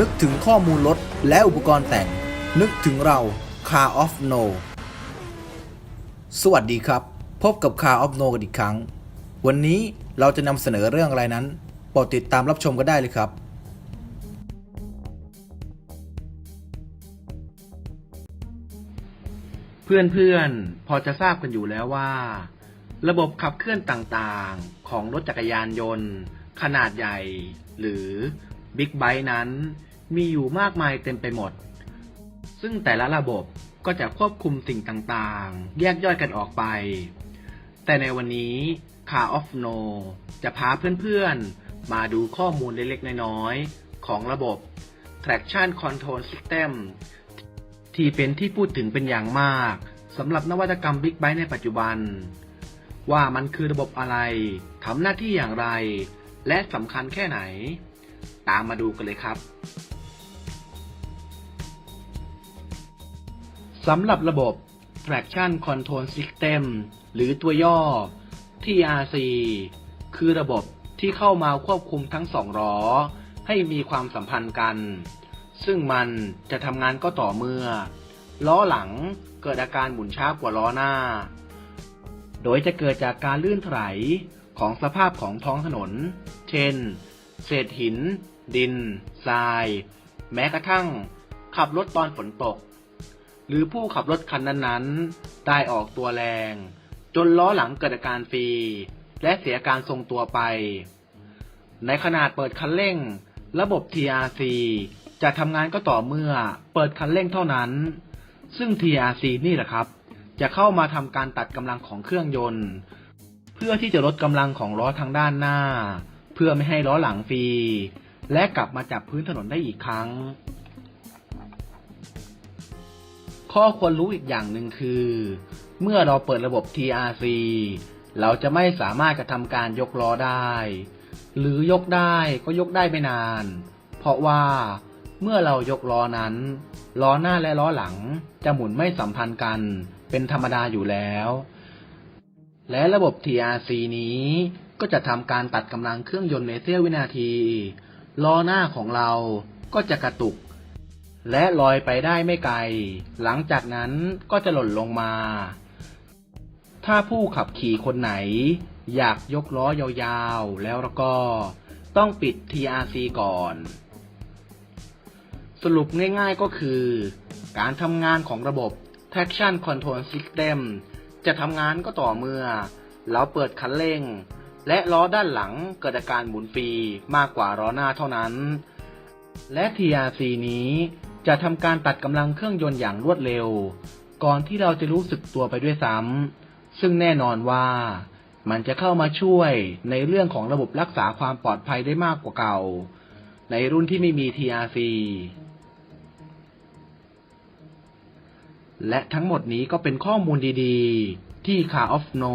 นึกถึงข้อมูลรถและอุปกรณ์แต่ง นึกถึงเรา Car of No สวัสดีครับ พบกับ Car of No กันอีกครั้ง วันนี้เราจะนำเสนอเรื่องอะไรนั้นโปรดติดตามรับชมกันได้เลยครับ เพื่อนๆ พอจะทราบกันอยู่แล้วว่า ระบบขับเคลื่อนต่างๆ ของรถจักรยานยนต์ ขนาดใหญ่ หรือ บิ๊กไบค์นั้น มีอยู่มากมายเต็มไปหมด ซึ่งแต่ละระบบก็จะควบคุมสิ่งต่างๆ แยกย่อยกันออกไป แต่ในวันนี้ Car of No จะพาเพื่อนๆ มาดูข้อมูลเล็กๆ น้อยๆ ของระบบ Traction Control System ที่เป็นที่พูดถึงเป็นอย่างมากสำหรับนวัตกรรมบิ๊กไบค์ในปัจจุบัน ว่ามันคือระบบอะไรทำหน้าที่อย่างไร และสำคัญแค่ไหน ตามมาดูกันเลยครับสำหรับระบบ Traction Control System หรือตัวย่อ TRC คือระบบที่เข้ามาควบคุมทั้งสองล้อ ให้มีความสัมพันธ์กัน ซึ่งมันจะทำงานก็ต่อเมื่อ ล้อหลังเกิดอาการหมุนช้ากว่าล้อหน้า โดยจะเกิดจากการลื่นถลายของสภาพของท้องถนน เช่น เศษหิน ดิน ทราย แม้กระทั่ง ขับรถตอนฝนตก หรือผู้ขับรถคันนั้นๆ ได้ออกตัวแรง จนล้อหลังเกิดอาการฟรี และเสียการทรงตัวไป ในขนาดเปิดคันเร่ง ระบบ TRC จะทำงานก็ต่อเมื่อเปิดคันเร่งเท่านั้น ซึ่ง TRC นี่แหละครับ จะเข้ามาทำการตัดกำลังของเครื่องยนต์ เพื่อที่จะลดกำลังของล้อทางด้านหน้า พื่อไม่ให้ล้อหลังฟรี และกลับมาจับพื้นถนนได้อีกครั้ง ข้อควรรู้อีกอย่างหนึ่งคือ เมื่อเราเปิดระบบ TRC เราจะไม่สามารถกระทำการยกล้อได้ หรือยกได้ก็ยกได้ไม่นาน เพราะว่าเมื่อเรายกล้อนั้น ล้อหน้าและล้อหลังจะหมุนไม่สัมพันธ์กันเป็นธรรมดาอยู่แล้ว และระบบ TRC นี้ ก็จะทำการตัดกำลังเครื่องยนต์ในเสี้ยววินาที ล้อหน้าของเราก็จะกระตุก และลอยไปได้ไม่ไกล หลังจากนั้นก็จะหล่นลงมา ถ้าผู้ขับขี่คนไหน อยากยกล้อยาวๆ แล้วแล้วก็ต้องปิด TRC ก่อน สรุปง่ายๆก็คือ การทำงานของระบบ Traction Control System จะทำงานก็ต่อเมื่อ เราเปิดคันเร่ง และล้อด้านหลังเกิดอาการหมุนฟรีมากกว่าล้อหน้าเท่านั้น และ TRC นี้จะทำการตัดกำลังเครื่องยนต์อย่างรวดเร็ว ก่อนที่เราจะรู้สึกตัวไปด้วยซ้ำซึ่งแน่นอนว่ามันจะเข้ามาช่วยในเรื่องของระบบรักษาความปลอดภัยได้มากกว่าเก่า ในรุ่นที่ไม่มี TRC และทั้งหมดนี้ก็เป็นข้อมูลดีๆ ที่ Car of No